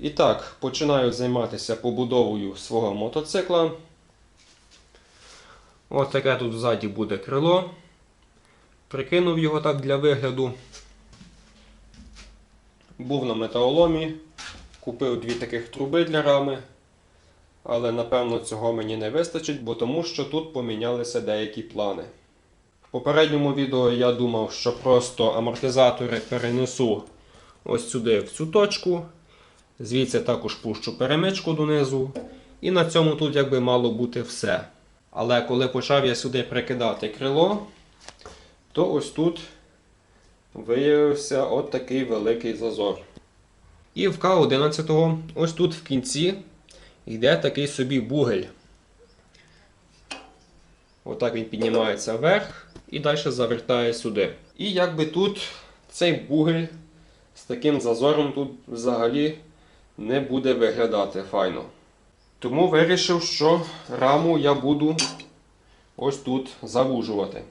І так, починаю займатися побудовою свого мотоцикла. Ось таке тут ззаді буде крило. Прикинув його так для вигляду. Був на металоломі, купив дві таких труби для рами. Але напевно цього мені не вистачить, бо тому що тут помінялися деякі плани. В попередньому відео я думав, що просто амортизатори перенесу ось сюди в цю точку. Звідси також пущу перемичку донизу. І на цьому тут якби мало бути все. Але коли почав я сюди прикидати крило, то ось тут виявився от такий великий зазор. І в К11 ось тут в кінці йде такий собі бугель. Отак він піднімається вверх і далі завертає сюди. І якби тут цей бугель з таким зазором тут взагалі не буде виглядати файно. Тому вирішив, що раму я буду ось тут завужувати.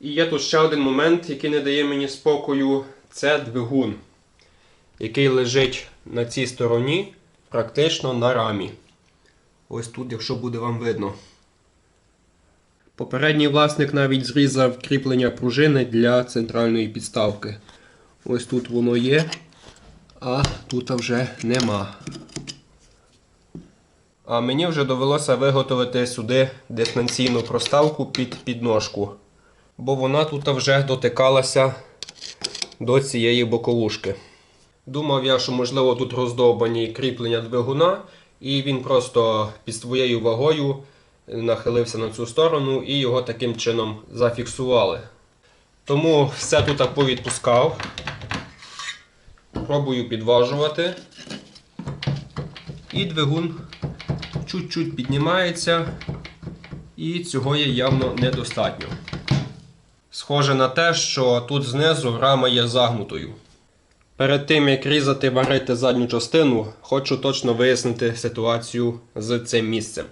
І є тут ще один момент, який не дає мені спокою, це двигун, який лежить на цій стороні, практично на рамі. Ось тут, якщо буде вам видно. Попередній власник навіть зрізав кріплення пружини для центральної підставки. Ось тут воно є, а тут вже нема. А мені вже довелося виготовити сюди дистанційну проставку під підножку, бо вона тут вже дотикалася до цієї боковушки. Думав я, що можливо тут роздовбані кріплення двигуна, і він просто під своєю вагою нахилився на цю сторону і його таким чином зафіксували. Тому все тут повідпускав. Пробую підважувати. І двигун чуть-чуть піднімається, і цього є явно недостатньо. Схоже на те, що тут знизу рама є загнутою. Перед тим як різати варити задню частину, хочу точно вияснити ситуацію з цим місцем.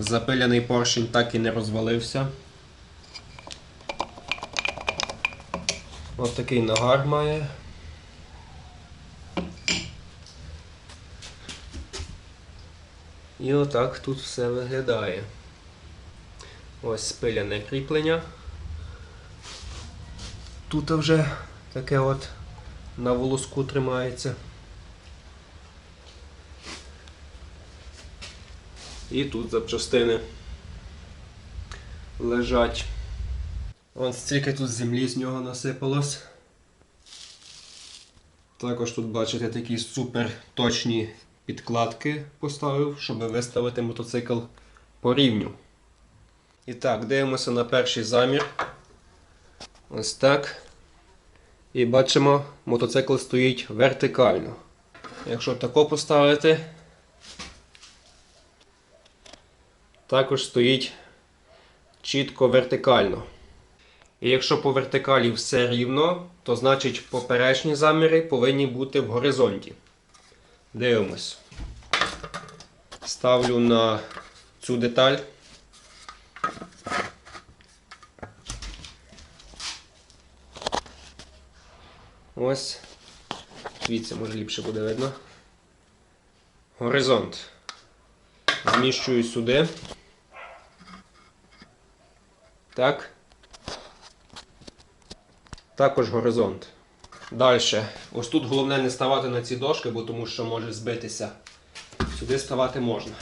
Запиляний поршень так і не розвалився. Ось такий нагар має. І отак тут все виглядає. Ось спиляне кріплення. Тут вже таке от на волоску тримається. І тут запчастини лежать. Ось стільки тут землі з нього насипалось. Також тут бачите такі супер точні підкладки поставив, щоб виставити мотоцикл по рівню. І так, дивимося на перший замір. Ось так. І бачимо, мотоцикл стоїть вертикально. Якщо тако поставити, також стоїть чітко вертикально. І якщо по вертикалі все рівно, то значить поперечні заміри повинні бути в горизонті. Дивимось. Ставлю на цю деталь. Ось. Дивіться, може ліпше буде видно. Горизонт. Зміщую сюди. Так. Також горизонт. Далі. Ось тут головне не ставати на ці дошки, бо тому що може збитися. Сюди ставати можна.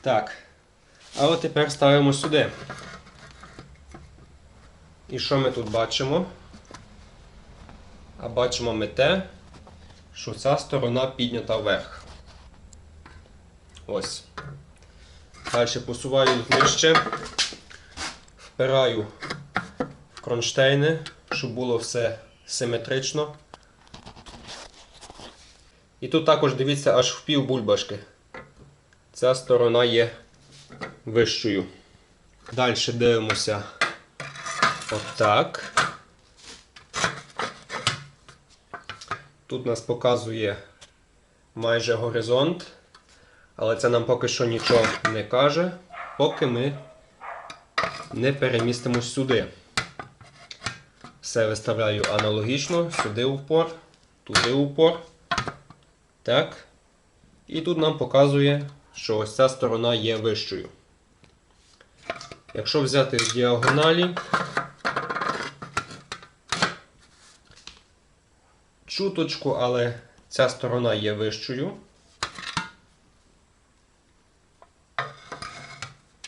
Так. А от тепер ставимо сюди. І що ми тут бачимо? А бачимо ми те, що ця сторона піднята вверх. Ось. Далі посуваю нижче, впираю в кронштейни, щоб було все симетрично. І тут також дивіться аж в пів бульбашки. Ця сторона є вищою. Далі дивимося отак. Тут нас показує майже горизонт, але це нам поки що нічого не каже. поки ми не перемістимось сюди. Все виставляю аналогічно, сюди упор, туди упор. Так. І тут нам показує, що ось ця сторона є вищою. Якщо взяти в діагоналі, чуточку, але ця сторона є вищою.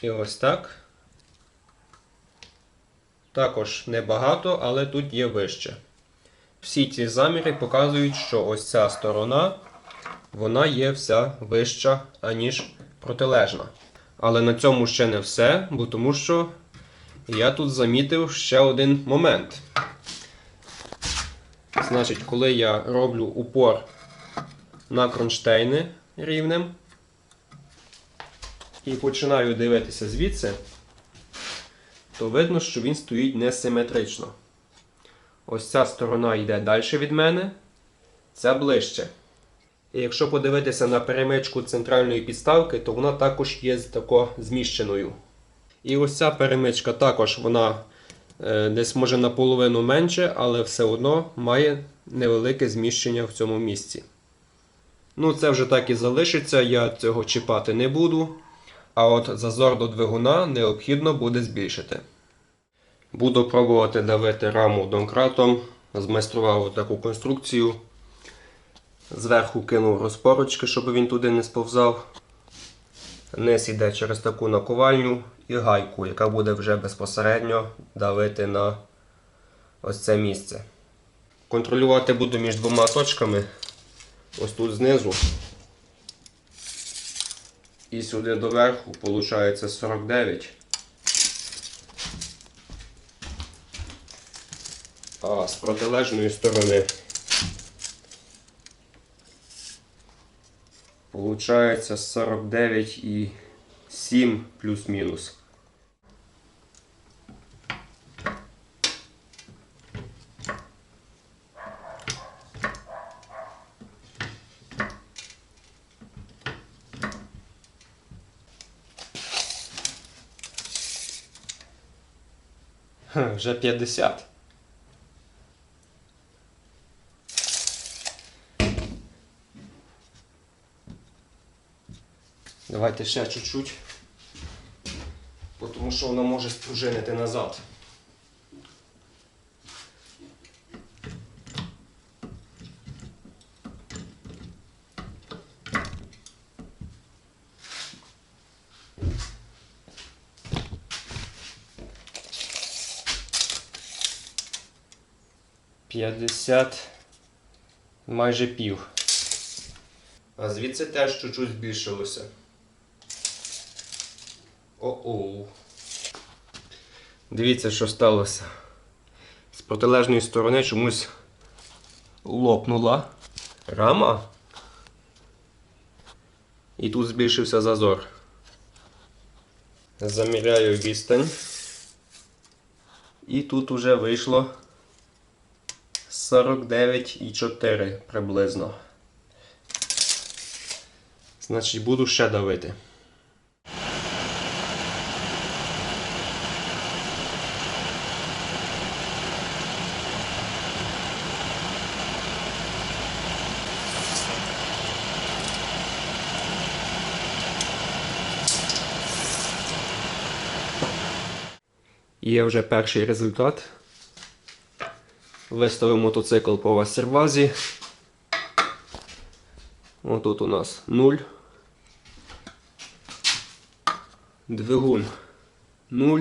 І ось так. Також небагато, але тут є вище. Всі ці заміри показують, що ось ця сторона вона є вся вища, аніж протилежна. Але на цьому ще не все, бо тому що я тут замітив ще один момент. Значить, коли я роблю упор на кронштейни рівнем і починаю дивитися звідси, то видно, що він стоїть несиметрично. Ось ця сторона йде далі від мене, ця ближче. І якщо подивитися на перемичку центральної підставки, то вона також є тако зміщеною. І ось ця перемичка також вона е, десь може наполовину менше, але все одно має невелике зміщення в цьому місці. Ну, це вже так і залишиться, я цього чіпати не буду. А от зазор до двигуна необхідно буде збільшити. Буду пробувати давити раму домкратом. Змайстрував таку конструкцію. Зверху кинув розпорочки, щоб він туди не сповзав. Низ іде через таку наковальню і гайку, яка буде вже безпосередньо давити на ось це місце. Контролювати буду між двома точками. Ось тут знизу. І сюди доверху, виходить 49. А з протилежної сторони. Получається 49 і 7 плюс-мінус. Вже 50. Давайте ще чуть-чуть. Тому що воно може спружинити назад. П'ятдесят майже пів. А звідси теж чуть-чуть збільшилося. О-оу. Дивіться, що сталося. З протилежної сторони чомусь лопнула рама. І тут збільшився зазор. Заміряю відстань. І тут уже вийшло 49,4 приблизно. Значить, буду ще давити. Є вже перший результат. Виставив мотоцикл по васервазі. Отут у нас 0. Двигун 0.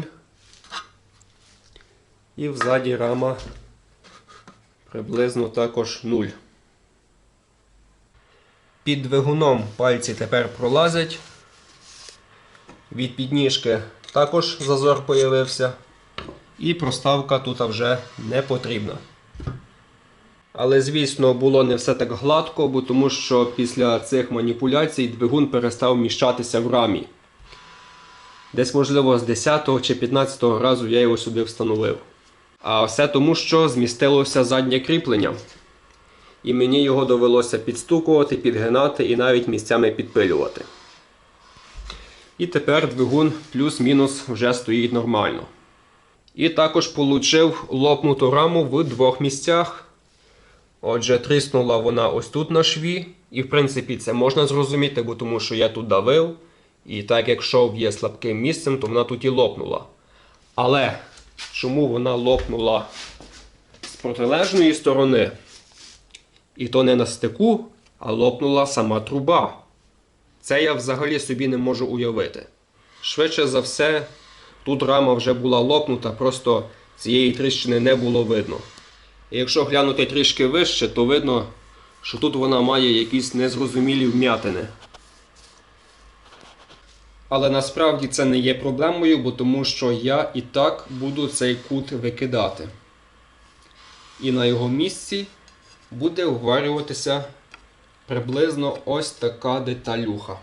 І взаді рама приблизно також 0. Під двигуном пальці тепер пролазять. Від підніжки також зазор появився. І проставка тут вже не потрібна. Але, звісно, було не все так гладко, бо тому що після цих маніпуляцій двигун перестав вміщатися в рамі. Десь, можливо, з 10 чи 15 разу я його сюди встановив. А все тому, що змістилося заднє кріплення. І мені його довелося підстукувати, підгинати і навіть місцями підпилювати. І тепер двигун плюс-мінус вже стоїть нормально. І також получив лопнуту раму в двох місцях. Отже, тріснула вона ось тут на шві. І в принципі це можна зрозуміти, бо тому що я тут давив. І так як шов є слабким місцем, то вона тут і лопнула. Але чому вона лопнула з протилежної сторони? І то не на стику, а лопнула сама труба. Це я взагалі собі не можу уявити. Швидше за все, тут рама вже була лопнута, просто цієї тріщини не було видно. Якщо глянути трішки вище, то видно, що тут вона має якісь незрозумілі вм'ятини. Але насправді це не є проблемою, бо тому що я і так буду цей кут викидати. І на його місці буде вварюватися приблизно ось така деталюха.